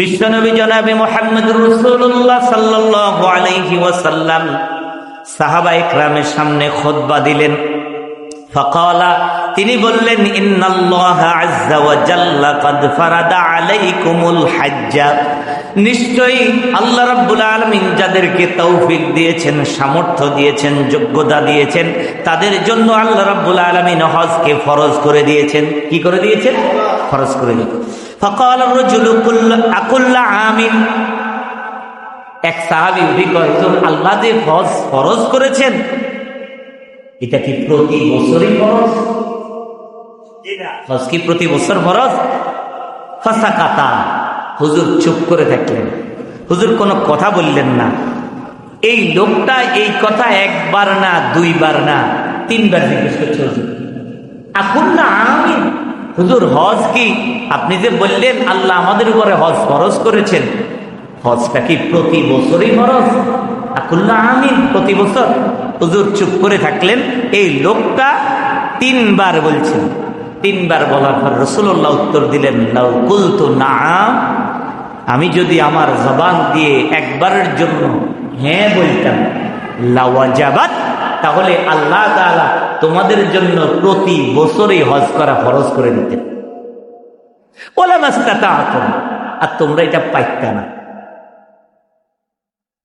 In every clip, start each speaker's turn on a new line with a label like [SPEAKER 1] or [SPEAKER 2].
[SPEAKER 1] বিশ্বনবী জনাবে মোহাম্মদ রসুল্লাহ সাল্লাহ আলাইহি ওয়াসাল্লাম সাহাবা ইকরামের সামনে খোদবা দিলেন। ফকালা, তিনি বললেন, ইন্নাল্লাহ আজ্জা ওয়া জাল্লা কাদ ফারাদা আলাইকুমুল হাজ্জা। নিশ্চয়ই আল্লাহ রাব্বুল আলামিন যাদেরকে তৌফিক দিয়েছেন, সামর্থ্য দিয়েছেন, যোগ্যতা দিয়েছেন, তাদের জন্য আল্লাহ রাব্বুল আলামিন হজকে ফরজ করে দিয়েছেন। কি করে দিয়েছেন? ফরজ করে আমিন। এক সাহাবি উঠি কয় আল্লাহ যে হজ ফরজ করেছেন, এটা কি প্রতি বছরই ফরজ? হজ কি প্রতি বছর কাতা হুজুর, চুপ করে থাকলেন। হুজুর, কোনো কথা বললেন না। এই লোকটা এই কথা একবার না, দুইবার না, তিনবার জিজ্ঞেস করছে, হুজুর। এখন না আমি হুজুর, হজ কি? আপনি যে বললেন, আল্লাহ আমাদের উপরে হজ ফরজ করেছেন। হজটা কি প্রতি বছরই ফরজ? আমিন, প্রতি বছর। হুজুর, চুপ করে থাকলেন। এই লোকটা তিনবার বলছেন। তিনবার বলার পর রসুল্লাহ উত্তর দিলেন, লাউ কুলতু না আমি যদি আমার জবান দিয়ে একবারের জন্য হ্যাঁ বলতাম, লাওয়াজাবাত তাহলে আল্লাহ তাআলা তোমাদের জন্য প্রতি বছরই হজ করা ফরজ করে দিতেন। ওলা মাস্তাতা আর তোমরা এটা পাইতা না।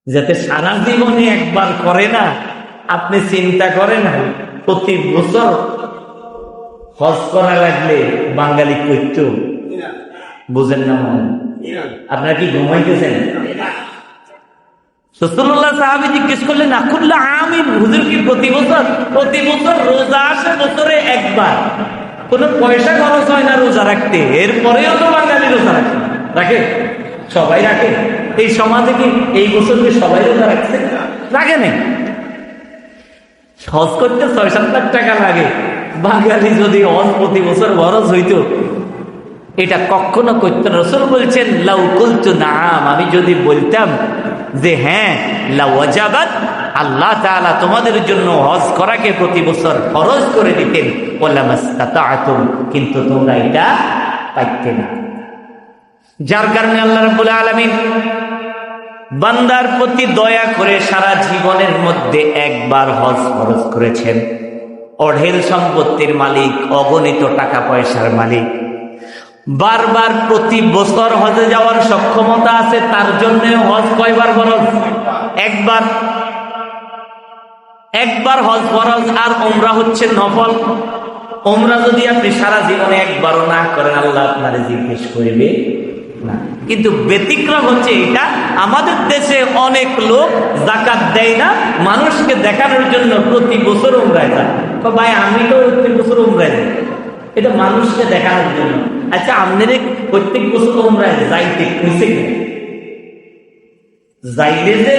[SPEAKER 1] যাতে সারা জীবনে একবার করে না আপনি চিন্তা করেন প্রতি বছর হজ করা লাগলে বাঙালি কৈত্য বুঝেন না? আপনারা কি ঘুমাইতেছেন? কি প্রতি বছর প্রতি বছর রোজা একবার? কোনো পয়সা খরচ হয় না রোজা রাখতে। এরপরেও তো বাঙালি রোজা রাখে। রাখে? সবাই রাখে। এই কি এই বছর কি সবাই রোজা রাখে করতে ছয় সাত লাখ টাকা লাগে। বাঙালি যদি হজ প্রতি বছর বরজ হইতো এটা কখনো করত রসুল বলছেন, লাউ কুলতু নাম আমি যদি বলতাম যে হ্যাঁ লাউজাবাদ আল্লাহ তাআলা তোমাদের জন্য হজ করাকে প্রতি বছর ফরজ করে দিতেন। কিন্তু তোমরা এটা পাইতে না। যার কারণে আল্লাহ রাব্বুল আলামিন বান্দার প্রতি দয়া করে সারা জীবনের মধ্যে একবার হজ ফরজ করেছেন। অঢেল সম্পত্তির মালিক, অগণিত টাকা পয়সার মালিক বারবার প্রতি বছর হজে যাওয়ার সক্ষমতা আছে, তার জন্য হজ কয়বার ফরজ? একবার। একবার হজ ফরজ আর ওমরা হচ্ছে নফল। ওমরা যদি আপনি সারা জীবনে একবারও না করেন, আল্লাহ আপনার জিজ্ঞেস করবে কিন্তু ব্যতিক্রম হচ্ছে এটা, আমাদের দেশে অনেক লোক জাকাত দেয় না, মানুষকে দেখানোর জন্য প্রতি বছর উমরায় যায় ভাই, আমি তো প্রতি বছর এটা মানুষকে দেখানোর জন্য। আচ্ছা আপনাদের প্রত্যেক বছর উমরায় যাইতে কিনা যাইলে যে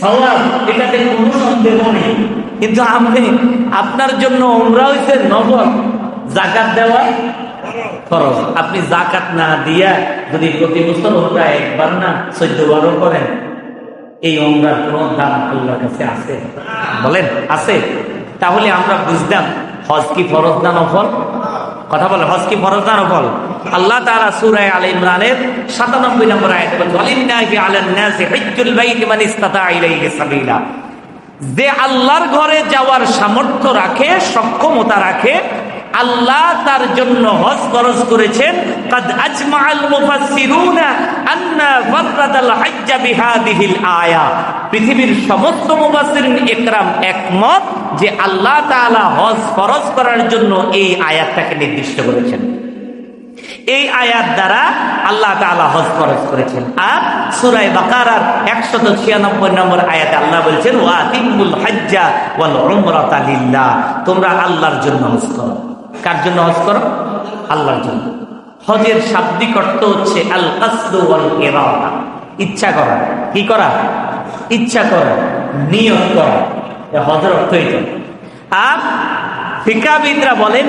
[SPEAKER 1] সওয়াব, এটাতে কোনো সন্দেহ নেই। কিন্তু আপনি আপনার জন্য হইছে জাকাত দেওয়া খরচ আপনি জাকাত না দিয়া যদি প্রতি বছর ওমরা একবার না চোদ্দ করেন, এই ওমরার কোন দাম আল্লাহর কাছে আছে? বলেন, আছে। তাহলে আমরা বুঝতাম, হজ কি ফরজ না নফল? কথা বলে, হজ কি ফরজ না নফল? আল্লাহ তাআলা সূরা আলে ইমরানের 97 নম্বর আয়াতে বলেন, ওয়ালিল্লাহি আলান নাস হজ্জুল বাইত মান ইসতাতা ইলাইহি সাবিলা। যে আল্লাহর ঘরে যাওয়ার সামর্থ্য রাখে, সক্ষমতা রাখে, আল্লাহ তার জন্য হজ ফরজ করেছেন। কদ আজমা আল মুফাসসিরুনা আন্না ফাররাদাল হজ্জ বিহাদিহিল আয়া। পৃথিবীর সমস্ত মুফাসসিরিন ইকরাম একমত যে আল্লাহ তাআলা হজ ফরজ করার জন্য এই আয়াতটাকে নির্দিষ্ট করেছেন। এই আয়াত দ্বারা আল্লাহ তাআলা হজ খরচ করেছেন। আর সূরা বাকারার 196 নম্বর আয়াত আল্লাহ বলছেন, ওয়া আতিমুল হজ্জা ওয়াল উমরাতা লিল্লাহ। তোমরা আল্লাহর জন্য হজ করো। কার জন্য হজ করো? আল্লাহর জন্য। হজের শাব্দিক অর্থ হচ্ছে আল কাসদু ওয়াল ইচ্ছা করা। কি করা? ইচ্ছা করা, নিয়ত করা। এ হজের অর্থ এটা আর ফিকাবিদরা বলেন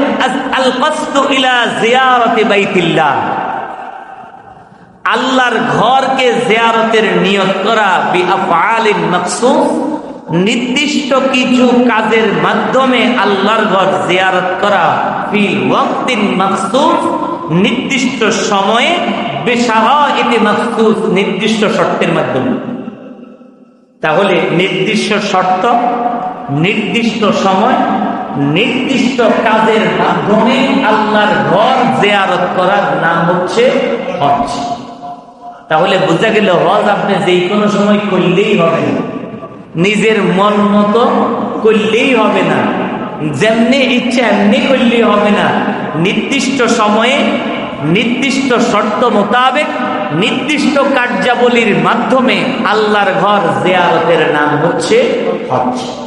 [SPEAKER 1] আল্লাহর ঘরকে জিয়ারতের নিয়ত করা বি আফআলিন মাকসুস নির্দিষ্ট কিছু কাজের মাধ্যমে আল্লাহর ঘর জিয়ারত করা ফি ওয়াক্তিন মাকসুস নির্দিষ্ট সময়ে বেসারা এতে মাসুস নির্দিষ্ট শর্তের মাধ্যমে। তাহলে নির্দিষ্ট শর্ত, নির্দিষ্ট সময়, নির্দিষ্ট কাজের মাধ্যমে আল্লাহর ঘর জেয়ারত করার নাম হচ্ছে হজ। তাহলে বোঝা গেল হজ আপনি যেই কোনো সময় করলেই হবে না। নিজের মন মতো করলেই হবে না। যেমনি ইচ্ছা এমনি করলেই হবে না। নির্দিষ্ট সময়ে নির্দিষ্ট শর্ত মোতাবেক নির্দিষ্ট কার্যাবলীর মাধ্যমে আল্লাহর ঘর জেয়ারতের নাম হচ্ছে হজ।